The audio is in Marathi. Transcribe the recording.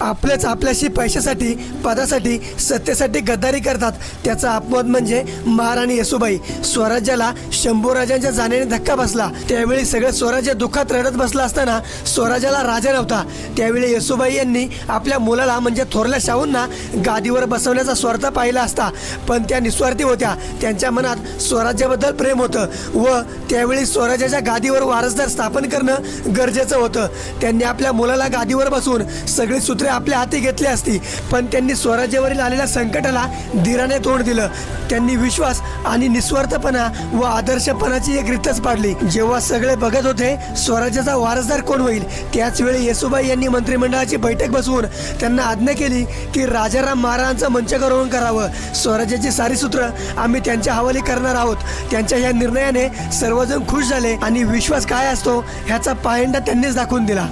आपल्याच आपल्याशी पैशासाठी पदासाठी सत्तेसाठी गद्दारी करतात. त्याचा अपवाद म्हणजे महाराणी येसुबाई. स्वराज्याला शंभूराजांच्या जाण्याने धक्का बसला. त्यावेळी सगळं स्वराज्य दुःखात रडत बसला असताना स्वराज्याला राजा नव्हता. त्यावेळी येसुबाई यांनी आपल्या मुलाला म्हणजे थोरल्या शाहूंना गादीवर बसवण्याचा स्वार्थ पाहिला असता. पण त्या निस्वार्थी होत्या. त्यांच्या मनात स्वराज्याबद्दल प्रेम होतं व त्यावेळी स्वराज्याच्या गादीवर वारसदार स्थापन करणं गरजेचं होतं. त्यांनी आपल्या मुलाला गादीवर बसवून सगळी सूत्रे आपल्या हाती घेतली असती. पण त्यांनी स्वराज्यावरील आलेल्या संकटाला धीराने तोंड दिलं. त्यांनी विश्वास आणि निस्वार्थपणा व आदर्शपणाची एक रीतच पाडली. जेव्हा सगळे बघत होते स्वराज्याचा वारसदार कोण होईल? त्याच वेळी येसुबाई यांनी मंत्रिमंडळाची बैठक बसवून त्यांना आज्ञा केली की राजाराम महाराजांचं मंचकरोहण करावं. स्वराज्याची सारी सूत्र आम्ही त्यांच्या हवाली करणार आहोत. त्यांच्या या निर्णयाने सर्वजण खुश झाले आणि विश्वास काय असतो ह्याचा पायंडा त्यांनीच दाखवून दिला.